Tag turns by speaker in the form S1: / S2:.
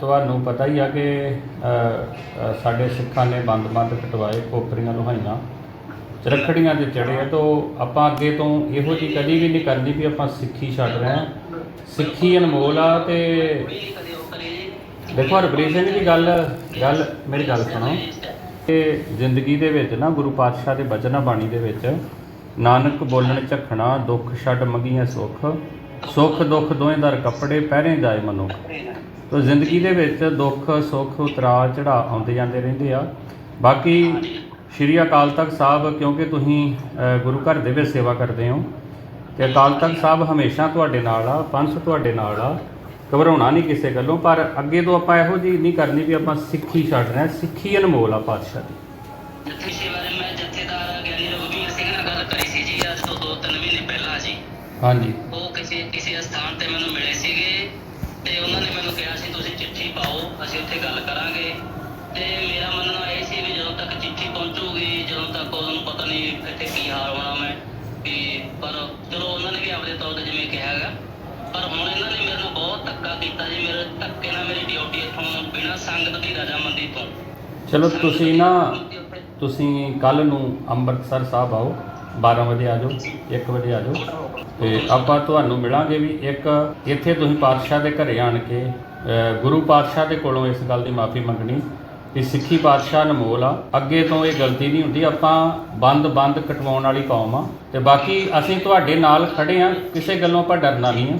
S1: ਤੁਹਾਨੂੰ ਪਤਾ ਹੀ ਆ ਕਿ ਅ, ਅ, ਸਾਡੇ ਸਿੱਖਾਂ ਨੇ ਬੰਦ-ਬੰਦ ਕਟਵਾਏ ਕੋਪਰੀਆਂ ਲੋਹਾਈਆਂ। ਚਰਖੜੀਆਂ ਤੇ ਚੜੇ ਆ ਤਾਂ ਆਪਾਂ ਅੱਗੇ ਤੋਂ ਇਹੋ ਜਿਹੀ ਕਦੀ ਵੀ ਨਹੀਂ ਕਰਨੀ ਵੀ ਆਪਾਂ ਸਿੱਖੀ ਛੱਡ ਰਹੇ ਹਾਂ। ਸਿੱਖੀ ਅਨਮੋਲ ਆ ਤੇ ਦੇਖੋ ਹਰਪ੍ਰੀਤ ਸਿੰਘ ਦੀ ਗੱਲ ਗੱਲ ਮੇਰੀ ਗੱਲ ਸੁਣੋ। ਕਿ ਜ਼ਿੰਦਗੀ ਦੇ ਵਿੱਚ ਨਾ ਗੁਰੂ ਪਾਤਸ਼ਾਹ ਦੇ ਬਚਨਾਂ ਬਾਣੀ ਦੇ ਵਿੱਚ ਨਾਨਕ ਬੋਲਣ ਝਖਣਾ ਦੁੱਖ ਛੱਡ ਮੰਗੀਆਂ ਸੁੱਖ। ਸੁੱਖ ਦੁੱਖ ਦੋਵੇਂ ਦਰ ਕੱਪੜੇ ਪਹਿਰੇ ਜਾਏ ਮਨੁੱਖ। ਤੋ ਜ਼ਿੰਦਗੀ ਦੇ ਵਿੱਚ ਦੁੱਖ ਸੁੱਖ ਉਤਰਾਅ ਚੜਾ ਆਉਂਦੇ ਜਾਂਦੇ ਰਹਿੰਦੇ ਆ। ਬਾਕੀ ਸ਼੍ਰੀ ਅਕਾਲ ਤਖਤ ਸਾਹਿਬ ਕਿਉਂਕਿ ਤੁਸੀਂ ਗੁਰੂ ਘਰ ਦੇ ਵਿੱਚ ਸੇਵਾ ਕਰਦੇ ਹੋ ਤੇ ਅਕਾਲ ਤਖਤ ਸਾਹਿਬ ਹਮੇਸ਼ਾ ਤੁਹਾਡੇ ਨਾਲ ਆ ਪੰਥ ਤੁਹਾਡੇ ਨਾਲ ਆ ਘਬਰਾਉਣਾ ਨਹੀਂ ਕਿਸੇ ਗੱਲੋਂ ਪਰ ਅੱਗੇ ਤੋਂ ਆਪਾਂ ਇਹੋ ਜਿਹੀ ਨਹੀਂ ਕਰਨੀ ਵੀ ਆਪਾਂ ਸਿੱਖੀ ਛੱਡ ਰਹੇ ਸਿੱਖੀ ਅਨਮੋਲ ਆ ਪਾਤਸ਼ਾਹ ਦੀ।
S2: ਜੱਥੇ ਸ਼੍ਰੀ ਬਾਰੇ ਮੈਂ ਜਥੇਦਾਰ ਗਿਆਨੀ ਰਘੁਵੀਰ ਸਿੰਘ ਨਾਲ ਗੱਲ ਕਰੀ ਸੀ ਜੀ ਅੱਜ ਤੋਂ 2-3 ਮਹੀਨੇ ਪਹਿਲਾਂ ਜੀ।
S1: ਹਾਂਜੀ।
S2: ਕਿਸੇ ਕਿਸੇ ਸਥਾਨ ਤੇ ਮੈਨੂੰ ਮਿਲੇ ਸੀਗੇ ਤੇ ਉਹਨਾਂ ਨੇ ਮੈਨੂੰ ਕਿਹਾ ਸੀ ਤੁਸੀਂ ਚਿੱਠੀ ਪਾਓ ਅਸੀਂ ਉੱਥੇ ਗੱਲ ਕਰਾਂਗੇ। ਤੇ ਮੇਰਾ ਮੰਨਣਾ ਇਹ ਸੀ ਵੀ ਜਦੋਂ ਤੱਕ ਚਿੱਠੀ ਪਹੁੰਚੂਗੀ ਜਦੋਂ ਤੱਕ ਉਹਨਾਂ ਨੂੰ ਪਤਾ ਨਹੀਂ ਇੱਥੇ ਕੀ ਹਾਲ ਹੋਣਾ ਮੈਂ ਵੀ ਪਰ ਚਲੋ ਉਹਨਾਂ ਨੇ ਵੀ ਆਪਣੇ ਤੌਰ ਤੇ ਜਿਵੇਂ ਕਿਹਾ ਹੈਗਾ ਪਰ ਹੁਣ ਇਹਨਾਂ ਨੇ ਮੇਰੇ ਨਾਲ ਬਹੁਤ ਧੱਕਾ ਕੀਤਾ ਜੀ ਮੇਰੇ ਧੱਕੇ ਨਾਲ ਮੇਰੀ ਡਿਊਟੀ ਇੱਥੋਂ ਬਿਨਾਂ ਸੰਗਤ ਦੀ ਰਜਾਮੰਦੀ ਤੋਂ।
S1: ਚਲੋ ਤੁਸੀਂ ਨਾ ਤੁਸੀਂ ਕੱਲ ਨੂੰ ਅੰਮ੍ਰਿਤਸਰ ਸਾਹਿਬ ਆਓ। 12 ਵਜੇ ਆ ਜਾਓ 1 ਵਜੇ ਆ ਜਾਓ। ਤੇ ਆਪਾਂ ਤੁਹਾਨੂੰ ਮਿਲਾਂਗੇ ਵੀ ਇੱਕ, ਇੱਥੇ ਤੁਸੀਂ ਪਾਤਸ਼ਾਹ ਦੇ ਘਰੇ ਆਣ ਕੇ ਗੁਰੂ ਪਾਤਸ਼ਾਹ ਦੇ ਕੋਲੋਂ ਇਸ ਗੱਲ ਦੀ ਮਾਫੀ ਮੰਗਣੀ ਕਿ ਸਿੱਖੀ ਪਾਤਸ਼ਾਹ ਅਨਮੋਲ ਆ। ਅੱਗੇ ਤੋਂ ਇਹ ਗਲਤੀ ਨਹੀਂ ਹੁੰਦੀ, ਆਪਾਂ ਬੰਦ ਬੰਦ ਕਟਵਾਉਣ ਵਾਲੀ ਕੌਮ ਆ। ਤੇ ਬਾਕੀ ਅਸੀਂ ਤੁਹਾਡੇ ਨਾਲ ਖੜੇ ਆ, ਕਿਸੇ ਗੱਲੋਂ ਆਪਾਂ ਡਰਨਾ ਨਹੀਂ ਆ।